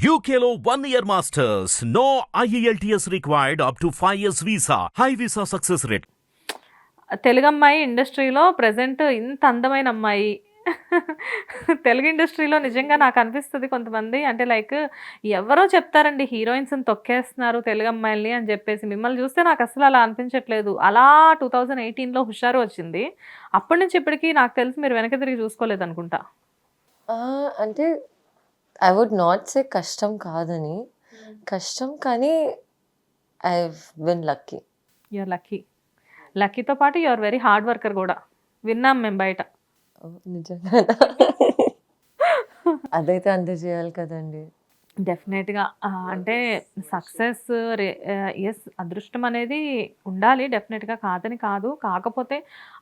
UKLO one year masters. No E IELTS required up to 5 years visa. High visa success rate. Telugu అమ్మాయి ఇండస్ట్రీలో present ఇంత అందమైన అమ్మాయి తెలుగు ఇండస్ట్రీలో నిజంగా నాకు అనిపిస్తుంది కొంతమంది అంటే లైక్ ఎవరో చెప్తారండి హీరోయిన్స్ని తొక్కేస్తున్నారు తెలుగు అమ్మాయిల్ని అని చెప్పేసి మిమ్మల్ని చూస్తే నాకు అసలు అలా అనిపించట్లేదు అలా టూ థౌజండ్ ఎయిటీన్లో హుషారు వచ్చింది అప్పటి నుంచి ఇప్పటికీ నాకు తెలిసి మీరు వెనక తిరిగి చూసుకోలేదు అనుకుంటా అంటే ఐ వుడ్ నాట్ సే కష్టం కాదని. కష్టం కానీ I been lucky you are lucky లక్కీతో పాటు యూఆర్ వెరీ హార్డ్ వర్కర్ కూడా. విన్నాం మేము బయట. నిజంగా. అదైతే అంతే చేయాలి కదండి. డెఫినెట్గా అంటే సక్సెస్ ఎస్ అదృష్టం అనేది ఉండాలి డెఫినెట్గా కాదని కాదు. కాకపోతే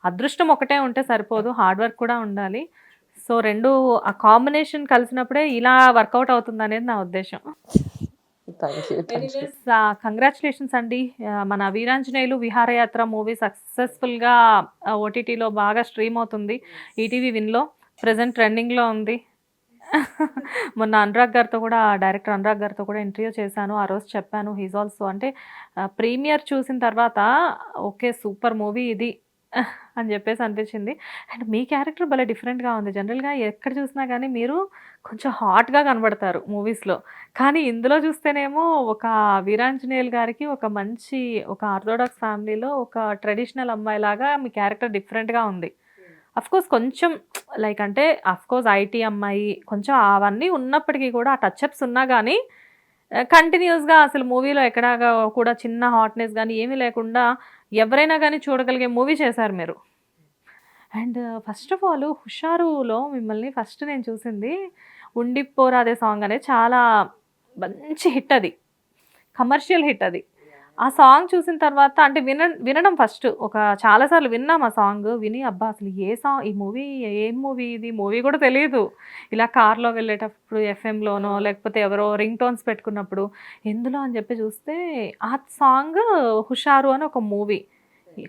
అదృష్టం ఒకటే ఉంటే సరిపోదు హార్డ్ వర్క్ కూడా ఉండాలి. సో రెండు ఆ కాంబినేషన్ కలిసినప్పుడే ఇలా వర్కౌట్ అవుతుంది అనేది నా ఉద్దేశం. కంగ్రాచులేషన్స్ అండి. మన వీరాంజనేయులు విహారయాత్ర మూవీ సక్సెస్ఫుల్గా ఓటీటీలో బాగా స్ట్రీమ్ అవుతుంది. ఈటీవీ విన్లో ప్రజెంట్ ట్రెండింగ్లో ఉంది. మొన్న అనురాగ్ గారితో కూడా డైరెక్టర్ అనురాగ్ గారితో కూడా ఇంటర్వ్యూ చేశాను. ఆ రోజు చెప్పాను హీజ్ ఆల్సో అంటే ప్రీమియర్ చూసిన తర్వాత ఓకే సూపర్ మూవీ ఇది. అని చెప్పేసి అనిపించింది. అండ్ మీ క్యారెక్టర్ భలే డిఫరెంట్గా ఉంది. జనరల్గా ఎక్కడ చూసినా కానీ మీరు కొంచెం హాట్గా కనబడతారు మూవీస్లో. కానీ ఇందులో చూస్తేనేమో ఒక వీరాంజనేయులు గారికి ఒక మంచి ఒక ఆర్థోడాక్స్ ఫ్యామిలీలో ఒక ట్రెడిషనల్ అమ్మాయి లాగా మీ క్యారెక్టర్ డిఫరెంట్గా ఉంది. కోర్స్ కొంచెం లైక్ అంటే కోర్స్ ఐటీ అమ్మాయి కొంచెం అవన్నీ ఉన్నప్పటికీ కూడా ఆ టచ్అప్స్ ఉన్నా కానీ కంటిన్యూస్గా అసలు మూవీలో ఎక్కడా కూడా చిన్న హాట్నెస్ కానీ ఏమీ లేకుండా ఎవరైనా కానీ చూడగలిగే మూవీ చేశారు మీరు? అండ్ ఫస్ట్ ఆఫ్ ఆల్ హుషారులో మిమ్మల్ని ఫస్ట్ నేను చూసింది ఉండిపోరాదే సాంగ్ అనేది చాలా మంచి హిట్ అది. కమర్షియల్ హిట్ అది. ఆ సాంగ్ చూసిన తర్వాత అంటే విన వినడం ఫస్ట్. ఒక చాలాసార్లు విన్నాం ఆ సాంగ్. విని అబ్బా అసలు ఏ సాంగ్ ఈ మూవీ ఏం మూవీ ఇది? మూవీ కూడా తెలియదు ఇలా కార్లో వెళ్ళేటప్పుడు ఎఫ్ఎంలోనో లేకపోతే ఎవరో రింగ్ టోన్స్ పెట్టుకున్నప్పుడు ఎందులో అని చెప్పి చూస్తే ఆ సాంగ్ హుషారు అని ఒక మూవీ.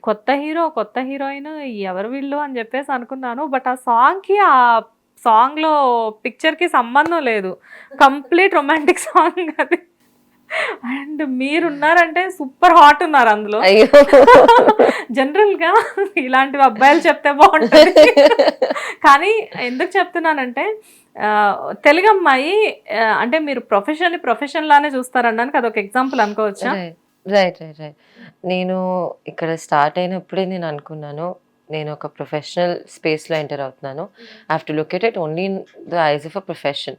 కొత్త హీరో కొత్త హీరోయిన్ ఎవరు వీళ్ళు అని చెప్పేసి అనుకున్నాను. బట్ ఆ సాంగ్కి ఆ సాంగ్లో పిక్చర్కి సంబంధం లేదు. కంప్లీట్ రొమాంటిక్ సాంగ్ అది. అండ్ మీరున్నారంటే సూపర్ హాట్ ఉన్నారు అందులో. జనరల్గా ఇలాంటివి అబ్బాయిలు చెప్తే బాగుంటుంది. కానీ ఎందుకు చెప్తున్నానంటే తెలుగు అమ్మాయి అంటే మీరు ప్రొఫెషన్ ప్రొఫెషన్ లానే చూస్తారనడానికి అదొక ఎగ్జాంపుల్ అనుకోవచ్చా? రైట్ రైట్ రైట్ నేను ఇక్కడ స్టార్ట్ అయినప్పుడే నేను అనుకున్నాను నేను ఒక ప్రొఫెషనల్ స్పేస్లో ఎంటర్ అవుతున్నాను. I have to look at it only in the eyes of a profession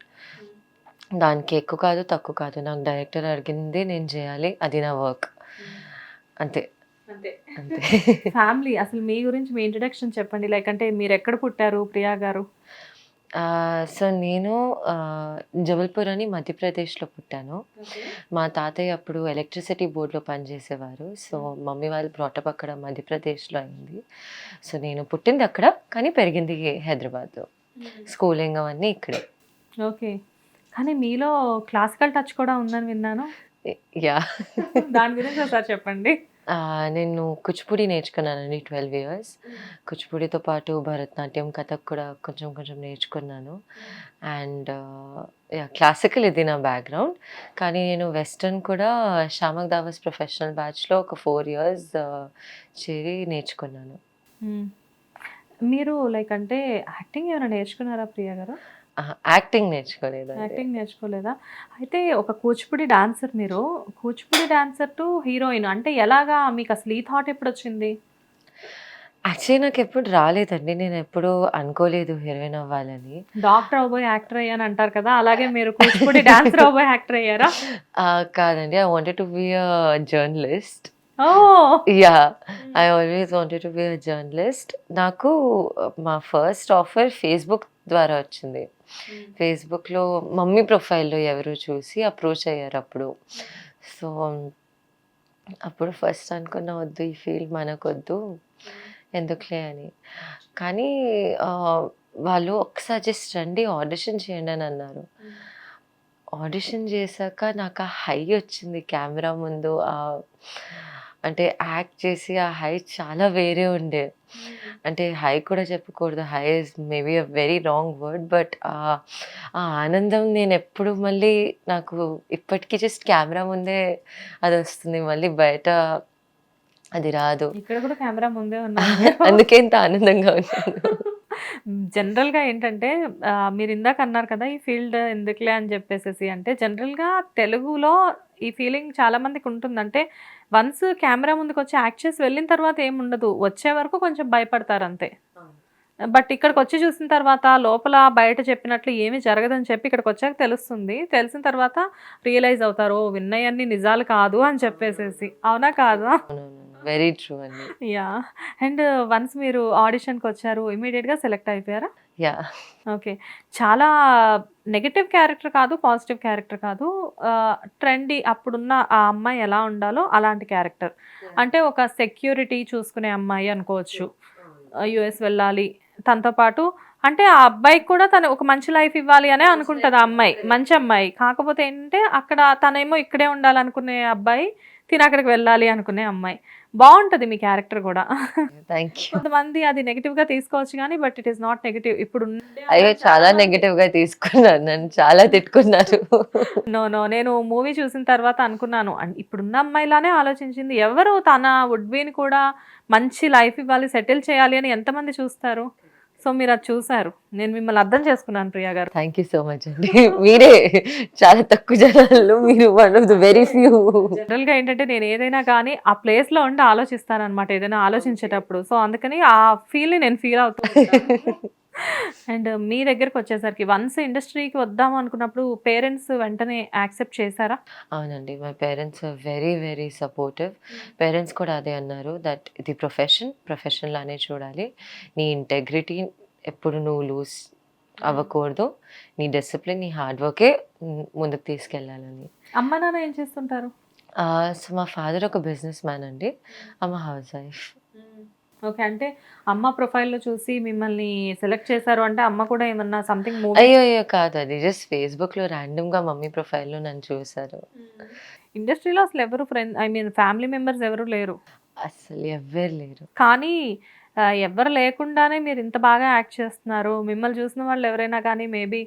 దానికి ఎక్కువ కాదు తక్కువ కాదు. నాకు డైరెక్టర్ అడిగింది నేను చేయాలి. అది నా వర్క్. అంతే. అంతే. ఫ్యామిలీ అసలు మీ గురించి మీ ఇంట్రడక్షన్ చెప్పండి. లైక్ అంటే మీరు ఎక్కడ పుట్టారు ప్రియా గారు? సో నేను జబల్పూర్ అని మధ్యప్రదేశ్లో పుట్టాను. మా తాతయ్య అప్పుడు ఎలక్ట్రిసిటీ బోర్డులో పనిచేసేవారు. సో మమ్మీ వాళ్ళు బ్రాటప్ అక్కడ మధ్యప్రదేశ్లో అయింది. సో నేను పుట్టింది అక్కడ కానీ పెరిగింది హైదరాబాద్ స్కూలింగ్ అవన్నీ ఇక్కడే. ఓకే. కానీ మీలో క్లాసికల్ టచ్ కూడా ఉందని విన్నాను. యా. దాని గురించి ఒకసారి చెప్పండి. నేను కూచిపూడి నేర్చుకున్నానండి ట్వెల్వ్ ఇయర్స్. కూచిపూడితో పాటు భరతనాట్యం కథక్ కూడా కొంచెం కొంచెం నేర్చుకున్నాను. అండ్ యా క్లాసికల్ ఇది నా బ్యాక్గ్రౌండ్. కానీ నేను వెస్టర్న్ కూడా శ్యామక్ దావస్ ప్రొఫెషనల్ బ్యాచ్లో ఒక ఫోర్ ఇయర్స్ చేరి నేర్చుకున్నాను. మీరు లైక్ అంటే యాక్టింగ్ ఏమైనా నేర్చుకున్నారా ప్రియా గారు? యాక్టింగ్ నేర్చుకోలేదు యాక్టింగ్ నేర్చుకోలేదా? అయితే ఒక కూచిపూడి డాన్సర్ మీరు. కూచిపూడి డాన్సర్ టు హీరోయిన్ అంటే ఎలాగా? మీకు అసలు ఈ థాట్ ఎప్పుడు వచ్చింది? యాక్చువల్లీ నాకు ఎప్పుడు రాలేదండి. నేను ఎప్పుడు అనుకోలేదు హీరోయిన్ అవ్వాలని. డాక్టర్ అవబోయ్ యాక్టర్ అయ్యాను అంటారు కదా. అలాగే మీరు కూచిపూడి డాన్సర్ అవబోయ్ యాక్టర్ అయ్యారా? కాదండి. I wanted to be a journalist yeah I always wanted to be a journalist నాకు మా ఫస్ట్ ఆఫర్ ఫేస్బుక్ ద్వారా వచ్చింది. ఫేస్బుక్లో మమ్మీ ప్రొఫైల్లో ఎవరు చూసి అప్రోచ్ అయ్యారు అప్పుడు. సో అప్పుడు ఫస్ట్ అనుకున్న వద్దు ఈ ఫీల్డ్ మనకొద్దు ఎందుకులే అని. కానీ వాళ్ళు ఒకసారి జస్ట్ రండి ఆడిషన్ చేయండి అని అన్నారు. ఆడిషన్ చేశాక నాకు ఆ హై వచ్చింది కెమెరా ముందు అంటే యాక్ట్ చేసి ఆ హై చాలా వేరే ఉండే. అంటే హై కూడా చెప్పకూడదు. High is maybe a very wrong word but ఆ ఆనందం నేను ఎప్పుడు మళ్ళీ నాకు ఇప్పటికీ జస్ట్ కెమెరా ముందే అది వస్తుంది. మళ్ళీ బయట అది రాదు. ఇక్కడ కూడా కెమెరా ముందే ఉన్నాను అందుకే ఇంత ఆనందంగా ఉన్నాను. జనరల్గా ఏంటంటే మీరు ఇందాక అన్నారు కదా ఈ ఫీల్డ్ ఎందుకులే అని చెప్పేసి అంటే జనరల్గా తెలుగులో ఈ ఫీలింగ్ చాలా మందికి ఉంటుంది అంటే వన్స్ కెమెరా ముందుకు వచ్చి యాక్ట్ చేసి వెళ్ళిన తర్వాత ఏం ఉండదు వచ్చే వరకు కొంచెం భయపడతారు అంతే బట్ ఇక్కడికి వచ్చి చూసిన తర్వాత లోపల బయట చెప్పినట్లు ఏమీ జరగదని చెప్పి ఇక్కడికి వచ్చాక తెలుస్తుంది. తెలిసిన తర్వాత రియలైజ్ అవుతారు. "ఓ, విన్నయన్ని నిజాలు కాదు అని చెప్పేసేసి. అవునా కాదా? వెరీ ట్రూ అండి. యా. అండ్ వన్స్ మీరు ఆడిషన్కి వచ్చారు ఇమీడియట్గా సెలెక్ట్ అయిపోయారా? యా. ఓకే. చాలా నెగటివ్ క్యారెక్టర్ కాదు పాజిటివ్ క్యారెక్టర్ కాదు. ట్రెండీ అప్పుడున్న ఆ అమ్మాయి ఎలా ఉండాలో అలాంటి క్యారెక్టర్. అంటే ఒక సెక్యూరిటీ చూసుకునే అమ్మాయి అనుకోవచ్చు. యుఎస్ వెళ్ళాలి. తనతో పాటు అంటే ఆ అబ్బాయికి కూడా తను ఒక మంచి లైఫ్ ఇవ్వాలి అనే అనుకుంటుంది ఆ అమ్మాయి. మంచి అమ్మాయి. కాకపోతే ఏంటంటే అక్కడ తనేమో ఇక్కడే ఉండాలనుకునే అబ్బాయి తిన అక్కడికి వెళ్ళాలి అనుకునే అమ్మాయి. బాగుంటది మీ క్యారెక్టర్ కూడా. థ్యాంక్ యూ కొంతమంది అది నెగిటివ్గా తీసుకోవచ్చు కానీ but it is not negative ఇప్పుడు అయ్యో చాలా నెగటివ్గా తీసుకున్నారు నన్ను. చాలా తిట్టుకున్నారు. నో నో నేను మూవీ చూసిన తర్వాత అనుకున్నాను అన్- ఇప్పుడున్న అమ్మాయిలానే ఆలోచించింది. ఎవరు తన వుడ్బీని కూడా మంచి లైఫ్ ఇవ్వాలి సెటిల్ చేయాలి అని ఎంతమంది చూస్తారు? సో మీరు అది చూసారు. నేను మిమ్మల్ని అర్థం చేసుకున్నాను ప్రియా గారు. థ్యాంక్ యూ సో మచ్ అండి. మీరే చాలా తక్కువ జనాల్లో మీరు one of the very few జనరల్గా ఏంటంటే నేను ఏదైనా కానీ ఆ ప్లేస్లో ఉండి ఆలోచిస్తాను అనమాట ఏదైనా ఆలోచించేటప్పుడు. సో అందుకని ఆ ఫీల్ని నేను ఫీల్ అవుతాను అండ్ మీ దగ్గరకు వచ్చేసరికి వన్స్ ఇండస్ట్రీకి వద్దాం అనుకున్నప్పుడు పేరెంట్స్ వెంటనే యాక్సెప్ట్ చేశారా? అవునండి. My parents very very supportive parents కూడా అదే అన్నారు దట్ ఇది ప్రొఫెషన్ ప్రొఫెషన్ లానే చూడాలి. నీ ఇంటెగ్రిటీ ఎప్పుడు నువ్వు లూజ్ అవ్వకూడదు. నీ డిసిప్లిన్ నీ హార్డ్ వర్కే ముందుకు తీసుకెళ్ళాలని. అమ్మ నాన్న ఏం చేస్తుంటారు? సో మా ఫాదర్ ఒక బిజినెస్ మ్యాన్ అండి. అమ్మ హౌస్ వైఫ్ ఓకే అంటే అమ్మ ప్రొఫైల్లో చూసి మిమ్మల్ని సెలెక్ట్ చేశారు అంటే అమ్మ కూడా ఏమన్నా సంథింగ్ మూవీ అయ్యో అయ్యో కాదు. అది జస్ట్ ఫేస్బుక్లో ర్యాండమ్గా మమ్మీ ప్రొఫైల్లో నన్ను చూశారు. ఇండస్ట్రీలో అసలు ఎవరు friend I mean family members ఎవరు లేరు. అసలు ఎవ్వరు లేరు. కానీ ఎవరు లేకుండానే మీరు ఇంత బాగా యాక్ట్ చేస్తున్నారు. మిమ్మల్ని చూసిన వాళ్ళు ఎవరైనా కానీ మేబీ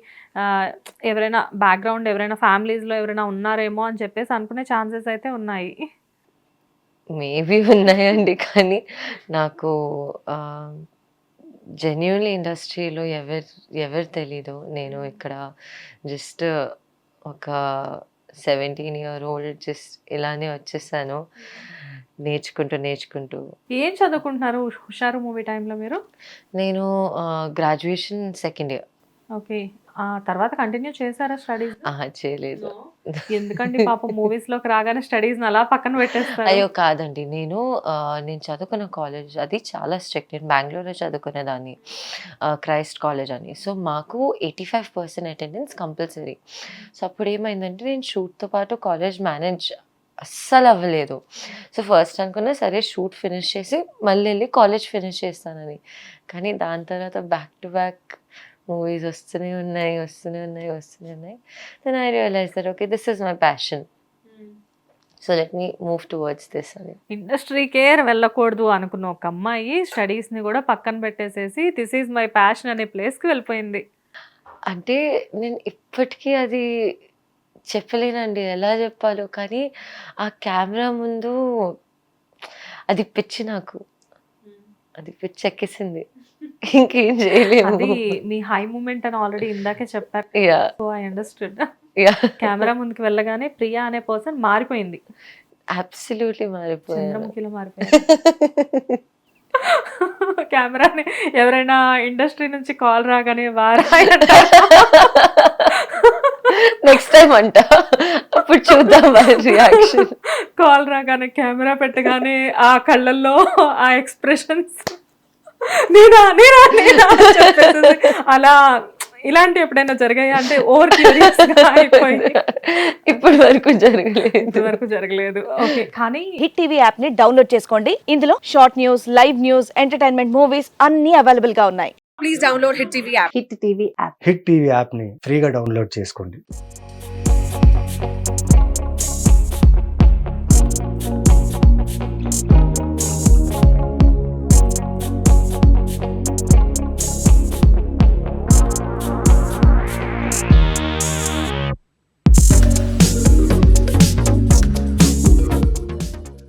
ఎవరైనా బ్యాక్గ్రౌండ్ ఎవరైనా ఫ్యామిలీస్లో ఎవరైనా ఉన్నారేమో అని చెప్పేసి అనుకునే ఛాన్సెస్ అయితే ఉన్నాయి. మేబీ ఉన్నాయండి కానీ నాకు జెన్యున్లీ ఇండస్ట్రీలో ఎవరు ఎవరు తెలీదు. నేను ఇక్కడ జస్ట్ ఒక సెవెంటీన్ ఇయర్ ఓల్డ్ జస్ట్ ఇలానే వచ్చేసాను. నేర్చుకుంటూ నేర్చుకుంటూ. ఏం చదువుకుంటున్నారు? హుషారు మూవీ టైంలో మీరు? నేను గ్రాడ్యుయేషన్ సెకండ్ ఇయర్ ఓకే. ఆ తర్వాత కంటిన్యూ చేశారా స్టడీస్ చేయలేదు. ఎందుకండి పాపం మూవీస్లోకి రాగానే స్టడీస్ అలా పక్కన పెట్టేస్తారు? అయ్యో కాదండి. నేను నేను చదువుకున్న కాలేజ్ అది చాలా స్ట్రిక్ట్ నేను బెంగళూరులో చదువుకునేదాన్ని. క్రైస్ట్ కాలేజ్ అని. సో మాకు eighty five percent attendance compulsory so అప్పుడు ఏమైందంటే నేను షూట్తో పాటు కాలేజ్ మేనేజ్ అస్సలు అవ్వలేదు. సో ఫస్ట్ అనుకున్నా సరే షూట్ ఫినిష్ చేసి మళ్ళీ వెళ్ళి కాలేజ్ ఫినిష్ చేస్తానని. కానీ దాని తర్వాత బ్యాక్ టు బ్యాక్ మూవీస్ వస్తూనే ఉన్నాయి వస్తూనే ఉన్నాయి వస్తూనే ఉన్నాయి. Then I realize that okay this is my passion so let me move towards this అని ఇండస్ట్రీకే వెళ్ళకూడదు అనుకున్న ఒక అమ్మాయి స్టడీస్ని కూడా పక్కన పెట్టేసేసి దిస్ ఈజ్ మై ప్యాషన్ అనే ప్లేస్కి వెళ్ళిపోయింది. అంటే నేను ఇప్పటికీ అది చెప్పలేనండి. ఎలా చెప్పాలో కానీ ఆ కెమెరా ముందు అది పిచ్చి నాకు. అది పిచ్చి ఎక్కేసింది. ఇంకేం చేయలేము. అది మీ హై మూమెంట్ అని ఆల్రెడీ ఇందాకే చెప్పారు. Yeah so I understood yeah camera ముందుకు వెళ్ళగానే ప్రియా అనే పర్సన్ మారిపోయింది. అబ్సల్యూట్లీ మారిపోయాను చంద్రముఖిలో మారిపోయింది కెమెరాని ఎవరైనా ఇండస్ట్రీ నుంచి కాల్ రాగానే వారా నెక్స్ట్ టైం అంట. అప్పుడు చూద్దాం రియాక్షన్ కాల్ రాగానే కెమెరా పెట్టగానే ఆ కళ్ళల్లో ఆ ఎక్స్ప్రెషన్స్ నేనా నేనా నేనా అలా ఇలాంటి ఎప్పుడైనా జరిగాయా? అంటే ఓవర్ క్యూరియస్ అయిపోయింది. ఇప్పటి వరకు జరగలేదు. ఇంతవరకు జరగలేదు. ఓకే కానీ హిట్ టీవీ యాప్ని డౌన్లోడ్ చేసుకోండి. ఇందులో short news live news entertainment movies అన్ని అవైలబుల్గా ఉన్నాయి. Please download Hit TV app. Hit TV app Hit TV యాప్ని ఫ్రీగా డౌన్లోడ్ చేసుకోండి.